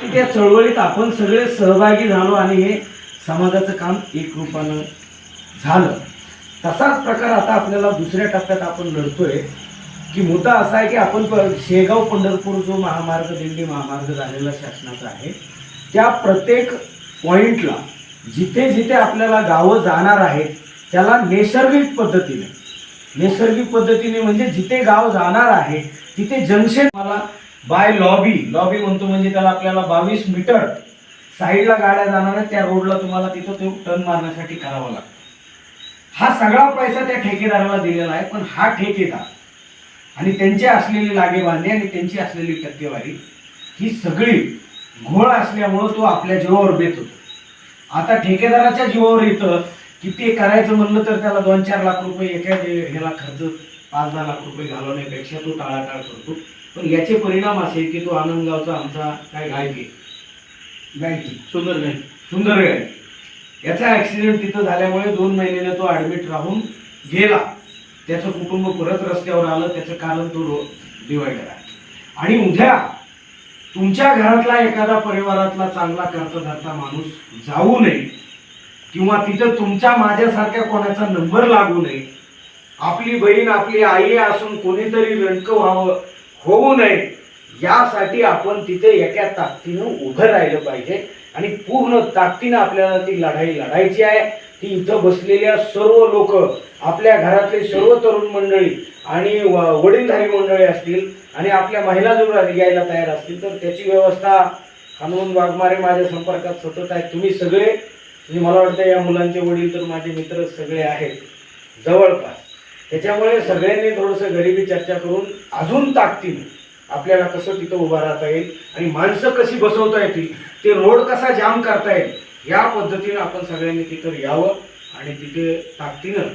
की त्या चळवळीत आपण सगळे सहभागी झालो आणि हे समाजाचं काम एक रूपानं झालं. तसाच प्रकार आता आपल्याला दुसऱ्या टप्प्यात आपण लढतोय. की मुद्दा असा आहे की आपण शेगाव पंढरपूर जो महामार्ग दिंडी महामार्ग झालेला शासनाचा आहे त्या प्रत्येक पॉईंटला जिथे जिथे आपल्याला गावं जाणार आहेत त्याला नैसर्गिक पद्धतीने नैसर्गिक पद्धतीने म्हणजे जिथे गाव जाणार आहे तिथे जंक्शन मला बाय लॉबी. लॉबी म्हणतो म्हणजे त्याला आपल्याला बावीस मीटर साईडला गाड्या जाणार त्या रोडला तुम्हाला तिथं ते टर्न मारण्यासाठी करावं लागतं. हा सगळा पैसा त्या ठेकेदाराला दिलेला आहे पण हा ठेकेदार आणि त्यांची असलेली लागेबांधे आणि त्यांची असलेली टक्केवारी ही सगळी घोळ असल्यामुळं तो आपल्या जीवावर बेत होतो. आता ठेकेदाराच्या जीवावर येतं की ते करायचं म्हणलं तर त्याला दोन चार लाख रुपये एका ह्याला खर्च पाच दहा लाख रुपये घालवण्यापेक्षा तो टाळाटाळ करतो. पण याचे परिणाम असे की तो आनंदगावचा आमचा काय गायक आहे. गायकी सुंदर नाही सुंदर गायक याचा ऍक्सिडेंट तिथं झाल्यामुळे दोन महिन्याने तो ऍडमिट राहून गेला. त्याचं कुटुंब परत रस्त्यावर आलं. त्याचं कारण तो रो डिवायडर आहे. आणि उद्या तुमच्या घरातला एखादा परिवारातला चांगला करता धरता माणूस जाऊ नये किंवा तिथं तुमच्या माझ्यासारख्या कोणाचा नंबर लागू नये. आपली बहीण आपली आई असून कोणीतरी रणक व्हावं. होऊ नये. यासाठी आपण तिथे एका ताकदीनं उभं राहिलं पाहिजे आणि पूर्ण ताकदीनं आपल्याला ती लढाई लढायची आहे. ती इथं बसलेल्या सर्व लोक आपल्या घरातले सर्व तरुण मंडळी आणि व- वडीलधारी मंडळी असतील आणि आपल्या महिला जर यायला तयार असतील तर त्याची व्यवस्था कानून वाघमारे माझ्या संपर्कात सतत आहेत तुम्ही सगळे म्हणजे मला वाटतं या मुलांचे वडील तर माझे मित्र सगळे आहेत. जवळपास. त्याच्यामुळे सगळ्यांनी थोडंसं गरिबी चर्चा करून अजून ताकदीने आपल्याला कसं तिथं उभं राहता येईल आणि माणसं कशी बसवता येतील ते रोड कसा जाम करता येईल या पद्धतीनं आपण सगळ्यांनी तिथं यावं आणि तिथे ताकदीनं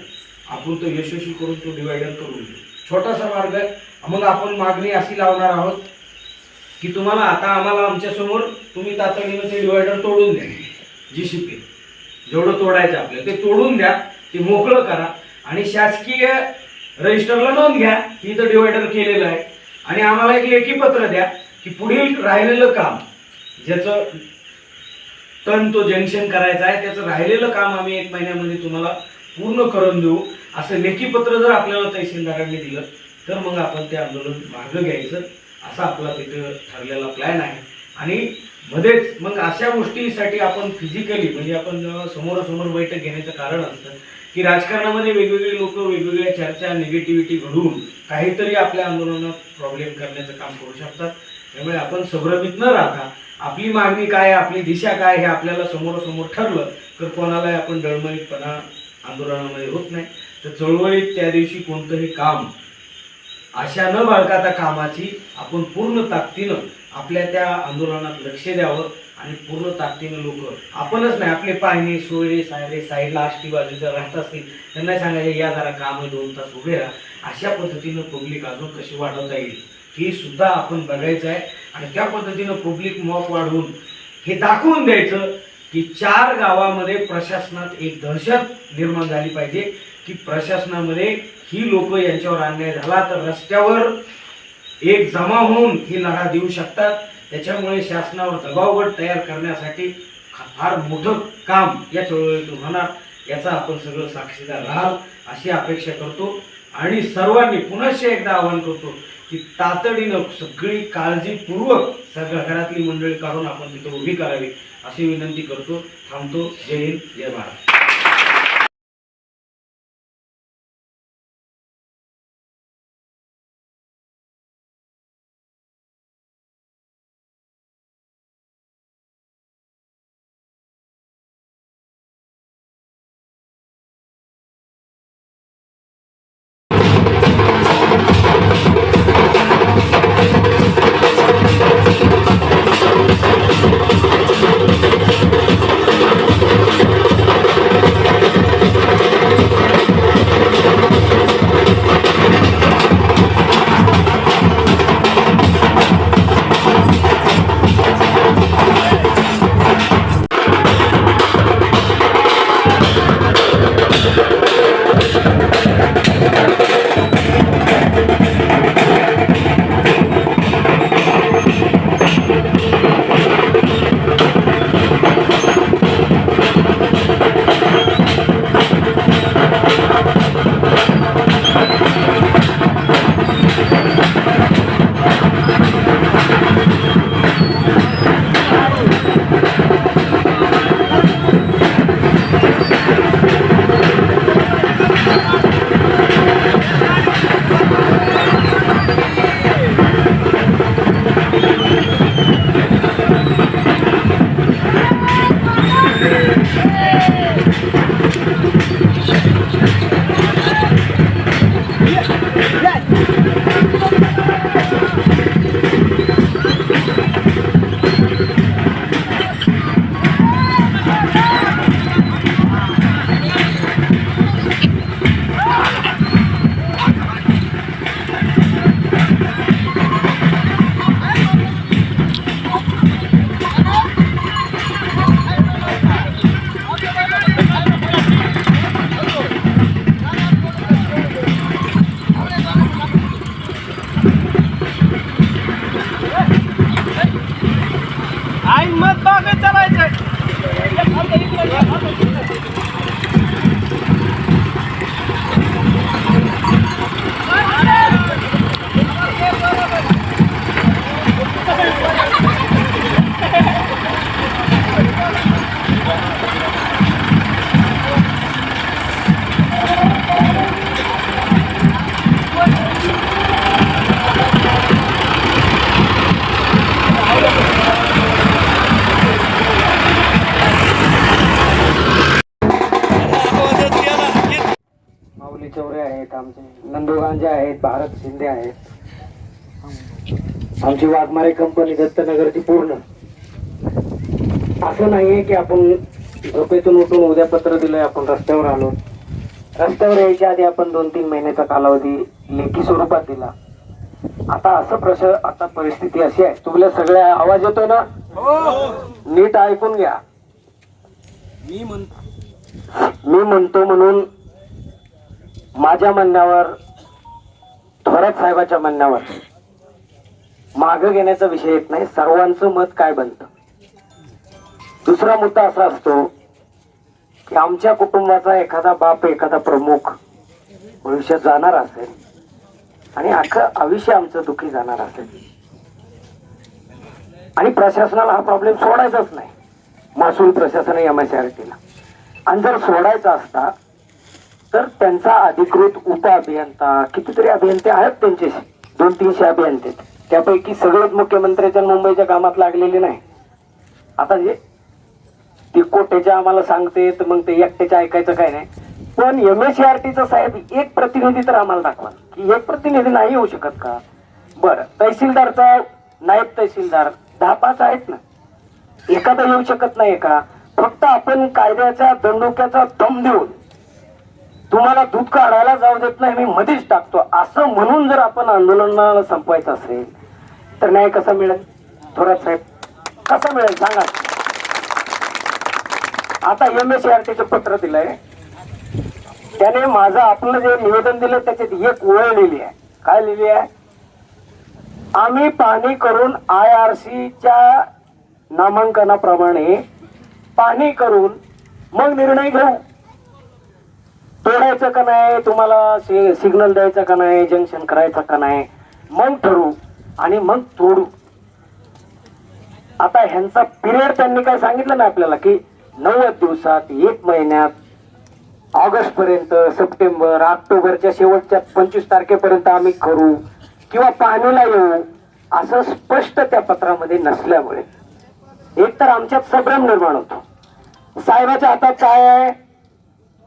आपण तो यशस्वी करून तो डिवायडर करून घेऊ. छोटासा मार्ग आहे. मग आपण मागणी अशी लावणार आहोत की तुम्हाला आता आम्हाला आमच्यासमोर तुम्ही तातडीनं ते डिवायडर तोडून द्या. जी सी पी जेवढं तोडायचं आपल्याला ते तोडून द्या ते मोकळं करा. आणि शासकीय रजिस्टरला नोंद घ्या. मी तर डिवायडर केलेलं आहे. आणि आम्हाला एक लेखी पत्र द्या की पुढील राहिलेलं काम ज्याचं टन तो जंक्शन करायचा आहे त्याचं राहिलेलं काम आम्ही एक महिन्यामध्ये तुम्हाला पूर्ण करून देऊ. असं लेखीपत्र जर आपल्याला तहसीलदारांनी दिलं तर मग आपण ते आंदोलन मार्ग घ्यायचं असा आपला तिथं ठरलेला प्लॅन आहे. आणि मध्येच मग अशा गोष्टीसाठी आपण फिजिकली म्हणजे आपण समोरासमोर बैठक घेण्याचं कारण असतं. की राजकारणामध्ये वेगवेगळे लोक वेगवेगळ्या चर्चा निगेटिव्हिटी घडून काहीतरी आपल्या आंदोलनात प्रॉब्लेम करण्याचं काम करू शकतात. त्यामुळे आपण संभ्रमित न राहता आपली मागणी काय आहे आपली दिशा काय हे आपल्याला समोरासमोर ठरलं तर कोणालाही आपण डळमळीतपणा आंदोलनामध्ये होत नाही. तर चळवळीत त्या दिवशी कोणतंही काम आशा न बाळकाता कामाची आपण पूर्ण ताकदीनं आपल्या त्या आंदोलनात लक्ष द्यावं. आणि पूर्ण ताकदीने लोक आपणच नाही आपले पाहणे सोयरे सायरे साईडला आष्टी बाजूच्या राहत असतील त्यांना सांगायचे या जरा काम आहे दोन तास उभे राहा. अशा पद्धतीनं पब्लिक अजून कशी वाढवता येईल हे सुद्धा आपण बघायचं आहे. आणि त्या पद्धतीनं पब्लिक मॉप वाढवून हे दाखवून द्यायचं की चार गावामध्ये प्रशासनात एक दहशत निर्माण झाली पाहिजे की प्रशासनामध्ये ही लोक यांच्यावर अन्याय झाला तर रस्त्यावर एक जमा होऊन ही लढा देऊ शकतात. त्याच्यामुळे शासनावर दबावगट तयार करण्यासाठी फार मोठं काम या चळवळीतून होणार याचा आपण सगळं साक्षीदार राहाल अशी अपेक्षा करतो. आणि सर्वांनी पुनश्च एकदा आवाहन करतो की तातडीनं सगळी काळजीपूर्वक सगळ्या घरातली मंडळी काढून आपण तिथं उभी करावी अशी विनंती करतो. थांबतो. जय हिंद. जय महाराष्ट्र मागे भारत शिंदे आहेत आमची वाघमारे कंपनी दत्तनगरची पूर्ण. असं नाहीये की आपण झोपेतून उठून उद्या पत्र दिलंय आपण रस्त्यावर आलो. रस्त्यावर यायच्या आधी आपण दोन तीन महिन्याचा कालावधी लेखी स्वरूपात दिला. आता असं प्रश आता परिस्थिती अशी आहे. तुला सगळ्या आवाज येतोय ना? नीट ऐकून घ्या. मी म्हणतो. मी म्हणतो म्हणून माझ्या म्हणण्यावर भरत साहेबाच्या म्हणण्यावर. माग घेण्याचा विषय येत नाही सर्वांचं मत काय बनतं? दुसरा मुद्दा असा असतो की आमच्या कुटुंबाचा एखादा बाप एखादा प्रमुख भविष्यात जाणार असेल आणि अख्खं आयुष्य आमचं दुखी जाणार असेल. आणि प्रशासनाला हा प्रॉब्लेम सोडायचाच नाही. महसूल प्रशासन एम एस आर टीला आणि जर सोडायचा असता तर त्यांचा अधिकृत उप अभियंता कितीतरी अभियंते आहेत त्यांच्याशी. दोन तीनशे अभियंते त्यापैकी सगळेच मुख्यमंत्र्याच्या मुंबईच्या कामात लागलेले नाही. आता जे ते कोट्याच्या आम्हाला सांगते तर मग ते एकट्याच्या ऐकायचं काय नाही. पण एम एस सी आर टीचा साहेब एक प्रतिनिधी तर आम्हाला दाखवा. की एक प्रतिनिधी नाही येऊ शकत का? बरं तहसीलदारचा नायब तहसीलदार. दहा पाच आहेत ना. एखादा येऊ शकत नाही का? फक्त आपण कायद्याच्या दंडोक्याचा दम देऊन तुम्हाला दूध काढायला जाऊ देत नाही मी मध्येच टाकतो. असं म्हणून जर आपण आंदोलनाला संपवायचं असेल तर न्याय कसा मिळेल? थोरात साहेब कसा मिळेल? सांगा. आता एम एस आर टीचं पत्र दिलंय. त्याने माझं आपलं जे निवेदन दिलं त्याच्यात एक ओळ लिहिली आहे. काय लिहिली आहे? आम्ही पाहणी करून आय आर सीच्या नामांकनाप्रमाणे पाहणी करून मग निर्णय घेऊ. तोडायचं का नाही? तुम्हाला सिग्नल द्यायचं का नाही? जंक्शन करायचं का नाही? मग ठरवू आणि मग तोडू. आता ह्यांचा पिरियड त्यांनी काय सांगितलं ना आपल्याला की नव्वद दिवसात एक महिन्यात ऑगस्ट पर्यंत सप्टेंबर ऑक्टोबरच्या शेवटच्या पंचवीस तारखेपर्यंत आम्ही करू किंवा पाहणीला येऊ असं स्पष्ट त्या पत्रामध्ये नसल्यामुळे. एक तर आमच्यात संभ्रम निर्माण होतो. साहेबाच्या हातात काय आहे?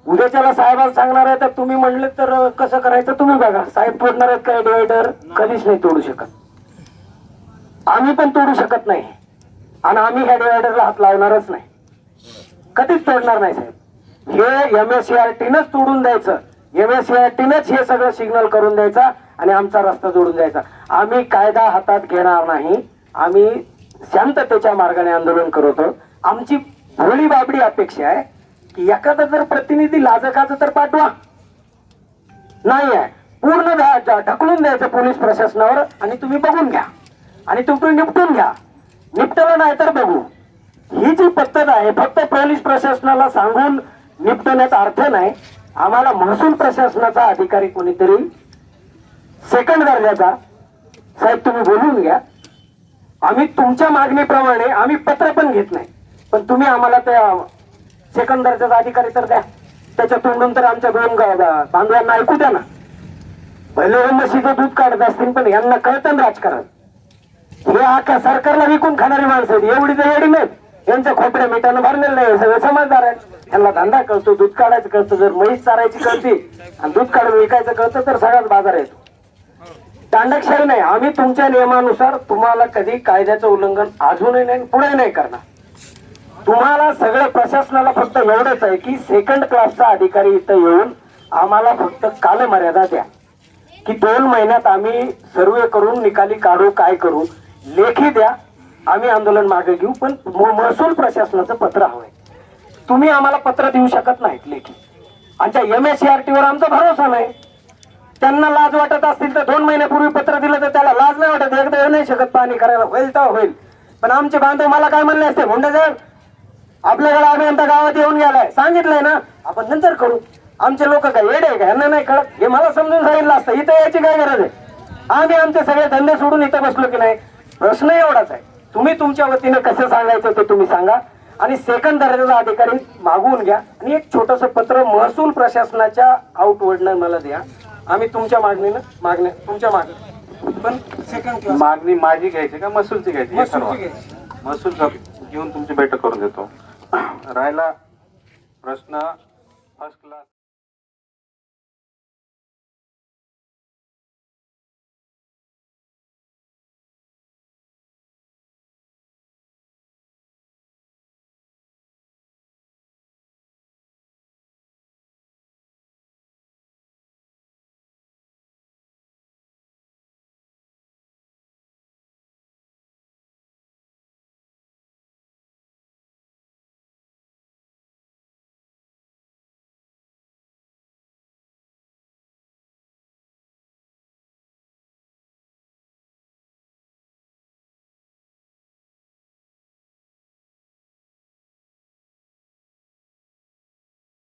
उद्याच्याला साहेबांना सांगणार आहे तर तुम्ही म्हणले तर कसं करायचं तुम्ही बघा. साहेब तोडणार आहेत काय डिवायडर? कधीच नाही तोडू शकत. आम्ही पण तोडू शकत नाही. आणि आम्ही ह्या डिवायडरला हात लावणारच नाही. कधीच तोडणार नाही साहेब. हे एम एस सी आर टीनच तोडून द्यायचं. एम एस सी आर टीनच हे सगळं सिग्नल करून द्यायचा आणि आमचा रस्ता जोडून द्यायचा. आम्ही कायदा हातात घेणार नाही. आम्ही शांततेच्या मार्गाने आंदोलन करतो आमची भोळी बाबडी अपेक्षा आहे. एखादा जर प्रतिनिधी लाजकाचं तर पाठवा. नाही आहे पूर्ण ढकलून द्यायचं पोलीस प्रशासनावर आणि तुम्ही बघून घ्या. आणि तुम्ही निपटून घ्या. निपटलं नाही तर बघू. ही जी पद्धत आहे फक्त पोलीस प्रशासनाला सांगून निपटण्याचा अर्थ नाही. आम्हाला महसूल प्रशासनाचा अधिकारी कोणीतरी सेकंड दर्जाचा. साहेब तुम्ही बोलून घ्या. आम्ही तुमच्या मागणीप्रमाणे आम्ही पत्र पण घेत नाही. पण तुम्ही आम्हाला त्या सेकंड दर्जाचा अधिकारी तर द्या. त्याच्या तोंडून तर आमच्या दोन गा- बांधवांना ऐकू द्या ना. भले म्हशीचं दूध काढत असतील पण यांना कळतं ना राजकारण. हे आख्या सरकारला विकून खाणारी माणसं आहेत. एवढी तर एवढी नाहीत यांच्या खोपड्या मिठानं भरलेलं नाही सगळे समजदार आहेत. त्यांना धंदा कळतो दूध काढायचं कळतं. जर म्हैस चारायची कळती आणि दूध काढून विकायचं कळतं तर सगळ्यात बाजार येतो. दांडकशाही नाही. आम्ही तुमच्या नियमानुसार तुम्हाला कधी कायद्याचं उल्लंघन अजूनही नाही पुढे नाही करणार. तुम्हाला सगळं प्रशासनाला फक्त एवढंच आहे की सेकंड क्लासचा अधिकारी इथं येऊन आम्हाला फक्त कालमर्यादा द्या. की दोन महिन्यात आम्ही सर्वे करून निकाली काढू काय करू लेखी द्या. आम्ही आंदोलन मागे घेऊ पण म- महसूल प्रशासनाचं पत्र हवंय. तुम्ही आम्हाला पत्र देऊ शकत नाहीत लेखी. आमच्या एम एस सी आर टीवर आमचा भरोसा नाही. त्यांना लाज वाटत असतील तर दोन महिन्यापूर्वी पत्र दिलं तर त्याला लाज नाही वाटत. एकदा येऊ नाही शकत. पाणी करायला होईल तर होईल. पण आमचे बांधव मला काय म्हणले असते? मुंडे साहेब आपल्याकडे आम्ही आता गावात येऊन गेलाय. सांगितलंय ना? आपण नंतर करू. आमचे लोक काय येडे आहे का? यांना नाही कळत. हे मला समजून सांगितलं असतं. इथं यायची काय गरज आहे? आम्ही आमचे सगळे धंदे सोडून इथं बसलो की नाही? प्रश्न एवढाच आहे. तुम्ही तुमच्या वतीनं कसं सांगायचं ते तुम्ही सांगा. आणि सेकंड दर्जाचा अधिकारी मागवून घ्या. आणि एक छोटस पत्र महसूल प्रशासनाच्या आउटवर्डनं मला द्या. आम्ही तुमच्या मागणीनं मागण्या तुमच्या मागणी पण सेकंड मागणी माझी घ्यायची का? महसूलची घ्यायची? हे ठरवा. महसूलची घ्यायची. महसूल घेऊन तुमची बैठक करून देतो. राहिला प्रश्न फर्स्ट क्लास